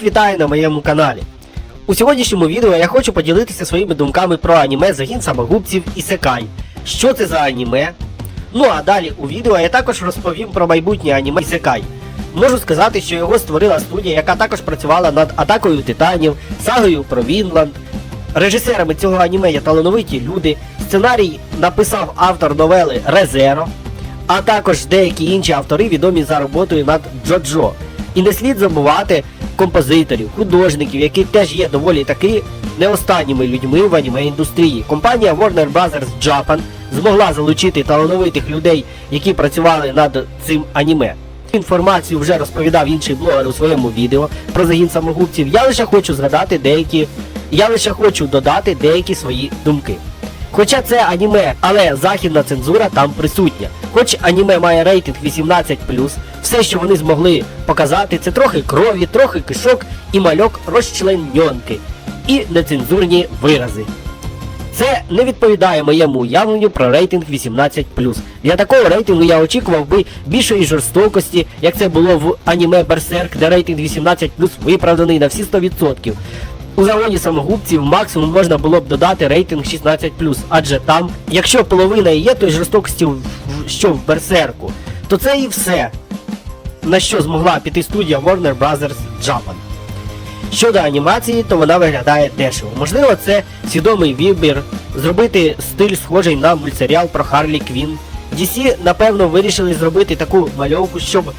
Всіх вітаю на моєму каналі. У сьогоднішньому відео я хочу поділитися своїми думками про аніме Загін самогубців і Секай. Що це за аніме? Ну а далі у відео я також розповім про майбутнє аніме Ісекай. Можу сказати, що його створила студія, яка також працювала над атакою титанів, сагою про Вінланд. Режисерами цього аніме є талановиті люди. Сценарій написав автор новели Резеро, а також деякі інші автори відомі за роботою над Джоджо. І не слід забувати композиторів, художників, які теж є доволі таки не останніми людьми в аніме індустрії. Компанія Warner Bros. Japan змогла залучити талановитих людей, які працювали над цим аніме. Інформацію вже розповідав інший блогер у своєму відео про загін самогубців. Я лише хочу згадати деякі. Я лише хочу додати деякі свої думки. Хоча це аніме, але західна цензура там присутня. Хоч аніме має рейтинг 18, все, що вони змогли показати, це трохи крові, трохи кишок і мальок розчленьонки і нецензурні вирази. Це не відповідає моєму уявленню про рейтинг 18. Для такого рейтингу я очікував би більшої жорстокості, як це було в аніме Берсерк, де рейтинг 18 виправданий на всі 100%. У загоні самогубців максимум можна було б додати рейтинг 16, адже там, якщо половина є тої жорстокості, що в Берсерку, то це і все, на що змогла піти студія Warner Bros. Japan. Щодо анімації, то вона виглядає дешево. Можливо, це свідомий вибір зробити стиль схожий на мультсеріал про Харлі Квін. DC, напевно, вирішили зробити таку мальовку, щоб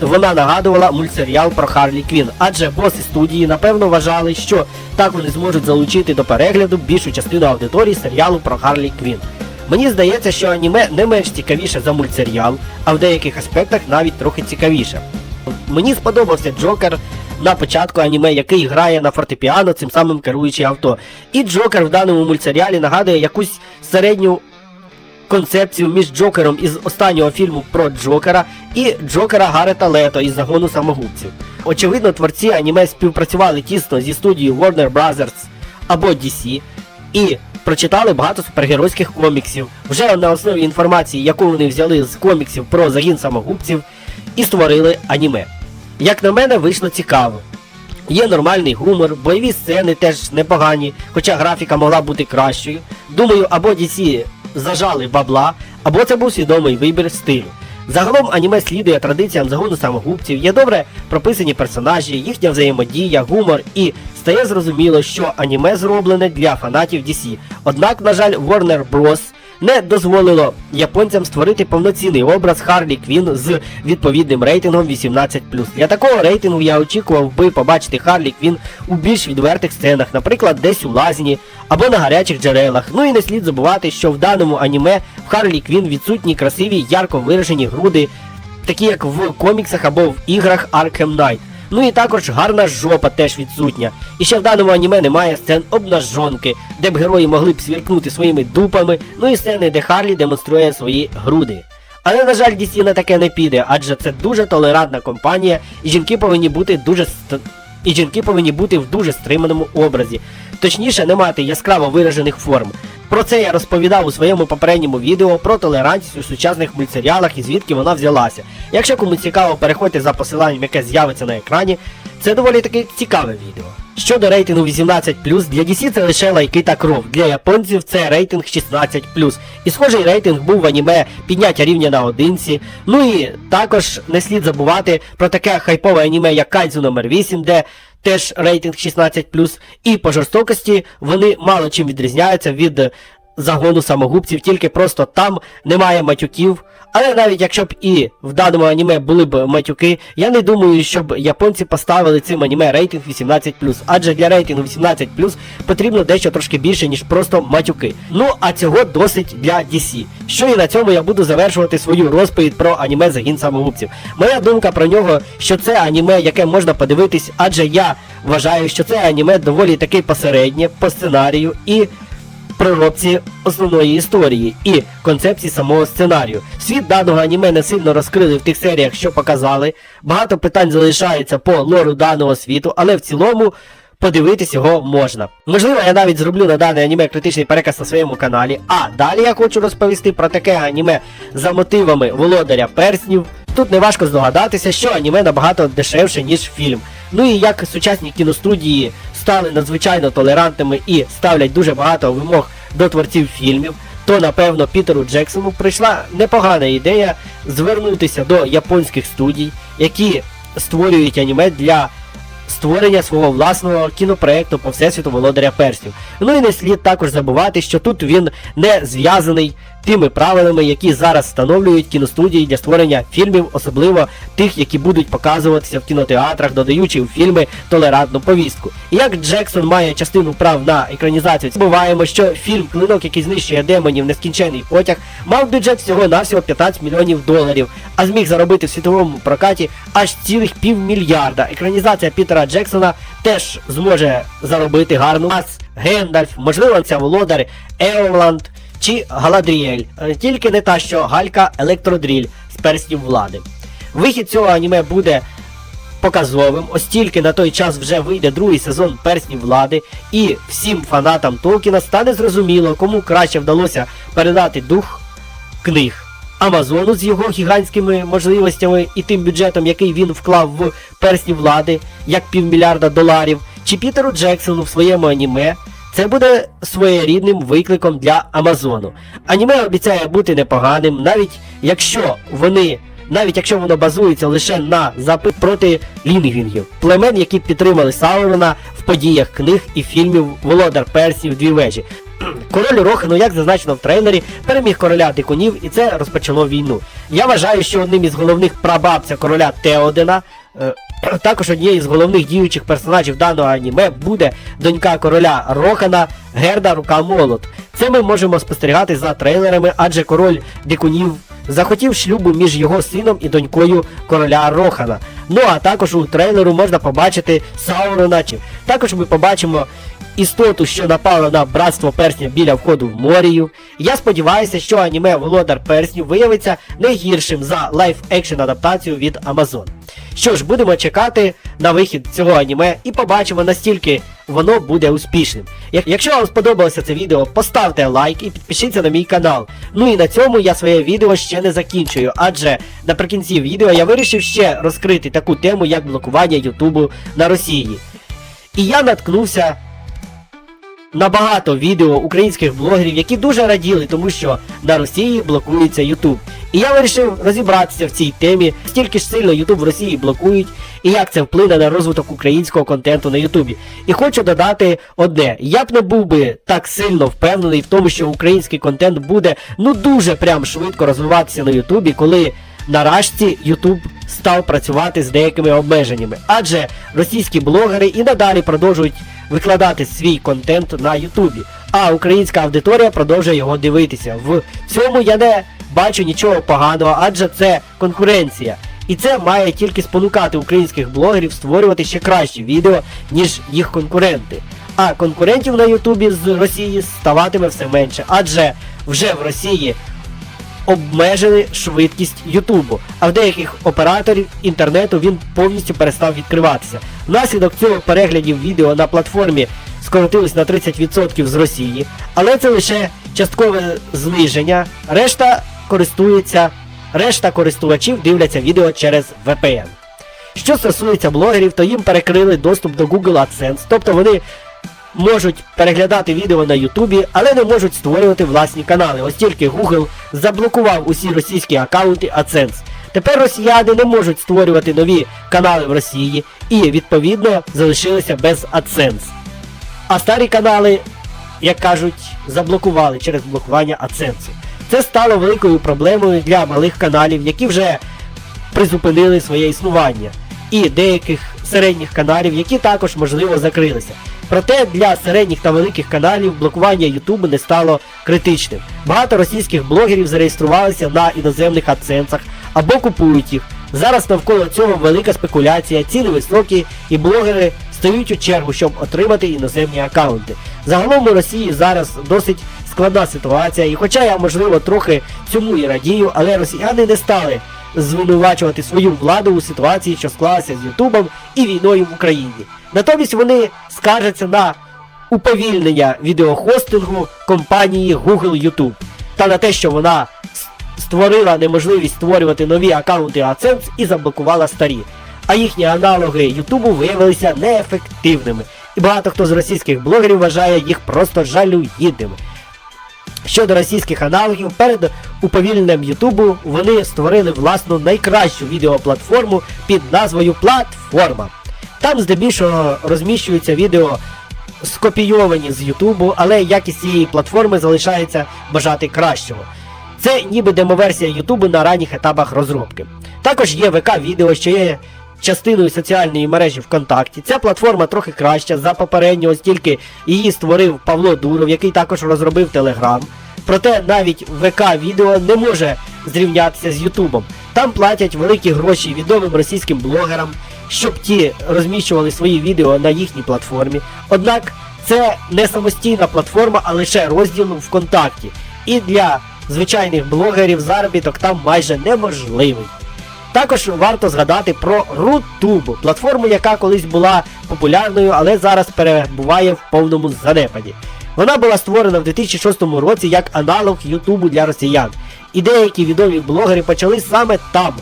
вона нагадувала мультсеріал про Харлі Квін. Адже боси студії, напевно, вважали, що так вони зможуть залучити до перегляду більшу частину аудиторії серіалу про Харлі Квін. Мені здається, що аніме не менш цікавіше за мультсеріал, а в деяких аспектах навіть трохи цікавіше. Мені сподобався Джокер на початку аніме, який грає на фортепіано, цим самим керуючи авто. І Джокер в даному мультсеріалі нагадує якусь середню концепцію між Джокером із останнього фільму про Джокера і Джокера Гарета Лето із загону самогубців. Очевидно, творці аніме співпрацювали тісно зі студією Warner Bros. або DC і прочитали багато супергеройських коміксів. Вже на основі інформації, яку вони взяли з коміксів про загін самогубців, і створили аніме. Як на мене, вийшло цікаво. Є нормальний гумор, бойові сцени теж непогані, хоча графіка могла бути кращою. Думаю, або DC зажали бабла, або це був свідомий вибір стилю. Загалом аніме слідує традиціям загону самогубців, є добре прописані персонажі, їхня взаємодія, гумор і стає зрозуміло, що аніме зроблене для фанатів DC. Однак, на жаль, Warner Bros. Не дозволило японцям створити повноцінний образ Харлі Квін з відповідним рейтингом 18. Для такого рейтингу я очікував би побачити Харлі Квін у більш відвертих сценах, наприклад, десь у лазні або на гарячих джерелах. Ну і не слід забувати, що в даному аніме в Харлі Квін відсутні красиві, ярко виражені груди, такі як в коміксах або в іграх Arkham Knight. Ну і також гарна жопа теж відсутня. І ще в даному аніме немає сцен обнажонки, де б герої могли б свіркнути своїми дупами, ну і сцени, де Харлі демонструє свої груди. Але, на жаль, DC на таке не піде, адже це дуже толерантна компанія, і жінки повинні бути дуже ст... і жінки повинні бути в дуже стриманому образі. Точніше, не мати яскраво виражених форм. Про це я розповідав у своєму попередньому відео про толерантність у сучасних мультсеріалах і звідки вона взялася. Якщо комусь цікаво, переходьте за посиланням, яке з'явиться на екрані. Це доволі таки цікаве відео. Щодо рейтингу 18, для DC це лише лайки та кров. Для японців це рейтинг 16. І схожий рейтинг був в аніме підняття рівня на одинці. Ну і також не слід забувати про таке хайпове аніме, як Кайдзу номер 8 де теж рейтинг 16 і по жорстокості вони мало чим відрізняються від загону самогубців, тільки просто там немає матюків. Але навіть якщо б і в даному аніме були б матюки, я не думаю, щоб японці поставили цим аніме рейтинг 18 адже для рейтингу 18 потрібно дещо трошки більше, ніж просто матюки. Ну а цього досить для DC. Що і на цьому я буду завершувати свою розповідь про аніме Загін самогубців. Моя думка про нього, що це аніме, яке можна подивитись, адже я вважаю, що це аніме доволі таки посереднє по сценарію і проробці основної історії і концепції самого сценарію. Світ даного аніме не сильно розкрили в тих серіях, що показали. Багато питань залишається по лору даного світу, але в цілому. Подивитись його можна. Можливо, я навіть зроблю на дане аніме критичний переказ на своєму каналі. А далі я хочу розповісти про таке аніме за мотивами володаря перснів. Тут не важко здогадатися, що аніме набагато дешевше, ніж фільм. Ну і як сучасні кіностудії стали надзвичайно толерантними і ставлять дуже багато вимог до творців фільмів, то напевно Пітеру Джексону прийшла непогана ідея звернутися до японських студій, які створюють аніме для створення свого власного кінопроекту по всесвіту володаря перстів. Ну і не слід також забувати, що тут він не зв'язаний тими правилами, які зараз встановлюють кіностудії для створення фільмів, особливо тих, які будуть показуватися в кінотеатрах, додаючи у фільми толерантну повістку. Як Джексон має частину прав на екранізацію, забуваємо, що фільм Клинок, який знищує демонів нескінчений потяг, мав бюджет всього навсього 15 мільйонів доларів, а зміг заробити в світовому прокаті аж цілих півмільярда. Екранізація Пітера Джексона теж зможе заробити гарну Гендальф, можливо, це володар Еоланд чи Галадріель. Е, Тільки не та, що Галька Електродріль з перснів влади. Вихід цього аніме буде показовим, ось тільки на той час вже вийде другий сезон перснів влади, і всім фанатам Толкіна стане зрозуміло, кому краще вдалося передати дух книг. Амазону з його гігантськими можливостями і тим бюджетом, який він вклав в персні влади, як півмільярда доларів, чи Пітеру Джексону в своєму аніме. Це буде своєрідним викликом для Амазону. Аніме обіцяє бути непоганим, навіть якщо вони, навіть якщо воно базується лише на запит проти лінгвінгів, племен, які підтримали Саурона в подіях книг і фільмів Володар Персів Дві вежі. Король Рохану, як зазначено в трейлері, переміг короля дикунів, і це розпочало війну. Я вважаю, що одним із головних прабабця короля Теодена, е, також однією з головних діючих персонажів даного аніме буде донька короля Рохана Герда Рука Молот. Це ми можемо спостерігати за трейлерами, адже король дикунів захотів шлюбу між його сином і донькою короля Рохана. Ну а також у трейлеру можна побачити Саурона. Чи- Також ми побачимо істоту, що напала на братство персня біля входу в Морію. Я сподіваюся, що аніме Володар Перснів виявиться не гіршим за лайф-екшн адаптацію від Amazon. Що ж, будемо чекати на вихід цього аніме і побачимо, настільки воно буде успішним. Якщо вам сподобалося це відео, поставте лайк і підпишіться на мій канал. Ну і на цьому я своє відео ще не закінчую, адже наприкінці відео я вирішив ще розкрити таку тему, як блокування Ютубу на Росії. І я наткнувся на багато відео українських блогерів, які дуже раділи, тому що на Росії блокується Ютуб. І я вирішив розібратися в цій темі, стільки ж сильно Ютуб в Росії блокують, і як це вплине на розвиток українського контенту на Ютубі. І хочу додати одне: я б не був би так сильно впевнений в тому, що український контент буде ну дуже прям швидко розвиватися на Ютубі, коли нарешті YouTube став працювати з деякими обмеженнями, адже російські блогери і надалі продовжують викладати свій контент на Ютубі, а українська аудиторія продовжує його дивитися. В цьому я не бачу нічого поганого, адже це конкуренція. І це має тільки спонукати українських блогерів створювати ще кращі відео, ніж їх конкуренти. А конкурентів на Ютубі з Росії ставатиме все менше, адже вже в Росії обмежили швидкість Ютубу, а в деяких операторів інтернету він повністю перестав відкриватися. Внаслідок цього переглядів відео на платформі скоротилось на 30% з Росії, але це лише часткове зниження. Решта користується, решта користувачів дивляться відео через VPN. Що стосується блогерів, то їм перекрили доступ до Google AdSense, тобто вони можуть переглядати відео на Ютубі, але не можуть створювати власні канали, ось тільки Google заблокував усі російські аккаунти AdSense. Тепер росіяни не можуть створювати нові канали в Росії і, відповідно, залишилися без AdSense. А старі канали, як кажуть, заблокували через блокування AdSense. Це стало великою проблемою для малих каналів, які вже призупинили своє існування, і деяких середніх каналів, які також можливо закрилися. Проте для середніх та великих каналів блокування Ютубу не стало критичним. Багато російських блогерів зареєструвалися на іноземних адценсах або купують їх. Зараз навколо цього велика спекуляція, ціни високі, і блогери стають у чергу, щоб отримати іноземні аккаунти. Загалом у Росії зараз досить складна ситуація, і хоча я можливо трохи цьому і радію, але росіяни не стали звинувачувати свою владу у ситуації, що склалася з Ютубом і війною в Україні. Натомість вони скаржаться на уповільнення відеохостингу компанії Google YouTube та на те, що вона створила неможливість створювати нові аккаунти AdSense і заблокувала старі. а їхні аналоги Ютубу виявилися неефективними. І багато хто з російських блогерів вважає їх просто жалюгідними. Щодо російських аналогів, перед уповільненням Ютубу вони створили власну найкращу відеоплатформу під назвою Платформа. Там здебільшого розміщуються відео скопійовані з Ютубу, але якість цієї платформи залишається бажати кращого. Це ніби демоверсія Ютубу на ранніх етапах розробки. Також є ВК відео, що є частиною соціальної мережі ВКонтакті. Ця платформа трохи краща за попередню, оскільки її створив Павло Дуров, який також розробив Телеграм. Проте навіть ВК відео не може зрівнятися з Ютубом. Там платять великі гроші відомим російським блогерам, щоб ті розміщували свої відео на їхній платформі. Однак це не самостійна платформа, а лише розділ ВКонтакті. І для звичайних блогерів заробіток там майже неможливий. Також варто згадати про Рутубу, платформу, яка колись була популярною, але зараз перебуває в повному занепаді. Вона була створена в 2006 році як аналог Ютубу для росіян. І деякі відомі блогери почали саме там.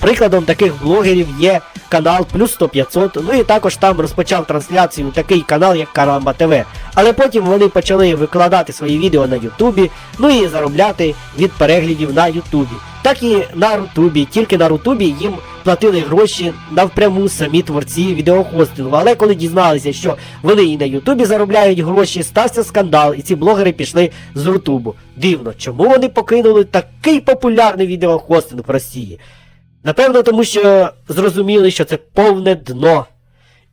Прикладом таких блогерів є канал Плюс 100 500, ну і також там розпочав трансляцію такий канал, як Карамба ТВ. Але потім вони почали викладати свої відео на Ютубі, ну і заробляти від переглядів на Ютубі. Так і на Рутубі, тільки на Рутубі їм платили гроші навпряму самі творці відеохостингу. Але коли дізналися, що вони і на Ютубі заробляють гроші, стався скандал, і ці блогери пішли з Рутубу. Дивно, чому вони покинули такий популярний відеохостинг в Росії? Напевно, тому що зрозуміли, що це повне дно.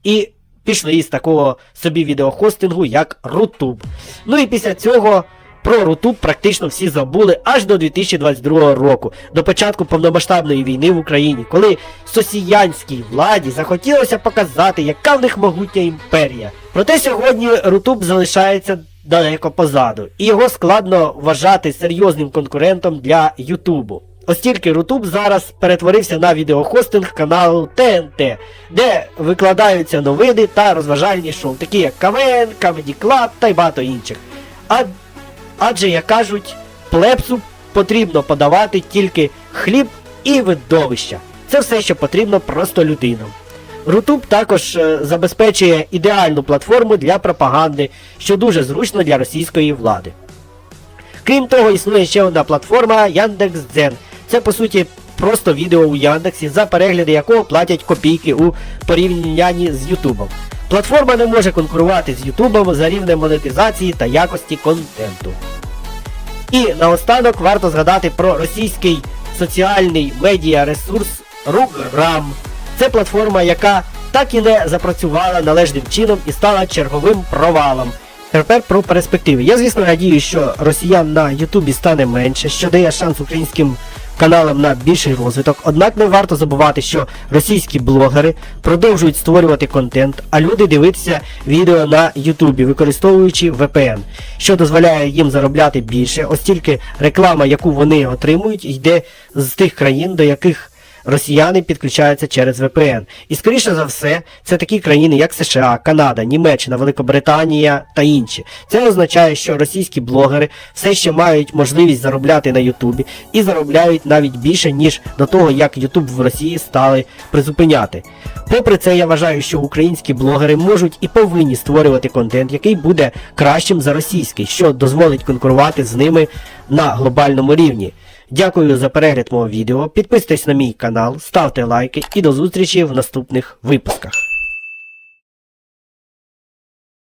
І пішли із такого собі відеохостингу, як Рутуб. Ну і після цього про Рутуб практично всі забули аж до 2022 року, до початку повномасштабної війни в Україні, коли сосіянській владі захотілося показати, яка в них могутня імперія. Проте сьогодні Рутуб залишається далеко позаду, і його складно вважати серйозним конкурентом для Ютубу. Оскільки Рутуб зараз перетворився на відеохостинг каналу ТНТ, де викладаються новини та розважальні шоу, такі як КВН, Comedy Club та й багато інших. А, адже, як кажуть, плепсу потрібно подавати тільки хліб і видовища. Це все, що потрібно просто людинам. Рутуб також е, забезпечує ідеальну платформу для пропаганди, що дуже зручно для російської влади. Крім того, існує ще одна платформа Яндекс.Дзен. Це по суті просто відео у Яндексі, за перегляди якого платять копійки у порівнянні з Ютубом. Платформа не може конкурувати з Ютубом за рівнем монетизації та якості контенту. І наостанок варто згадати про російський соціальний медіа-ресурс Руграм. Це платформа, яка так і не запрацювала належним чином і стала черговим провалом. Тепер про перспективи. Я, звісно, радію, що росіян на Ютубі стане менше, що дає шанс українським каналам на більший розвиток. Однак не варто забувати, що російські блогери продовжують створювати контент, а люди дивитися відео на Ютубі, використовуючи VPN, що дозволяє їм заробляти більше, оскільки реклама, яку вони отримують, йде з тих країн, до яких росіяни підключаються через VPN. І скоріше за все, це такі країни, як США, Канада, Німеччина, Великобританія та інші. Це означає, що російські блогери все ще мають можливість заробляти на Ютубі і заробляють навіть більше, ніж до того, як Ютуб в Росії стали призупиняти. Попри це, я вважаю, що українські блогери можуть і повинні створювати контент, який буде кращим за російський, що дозволить конкурувати з ними на глобальному рівні. Дякую за перегляд мого відео. Підписуйтесь на мій канал, ставте лайки і до зустрічі в наступних випусках.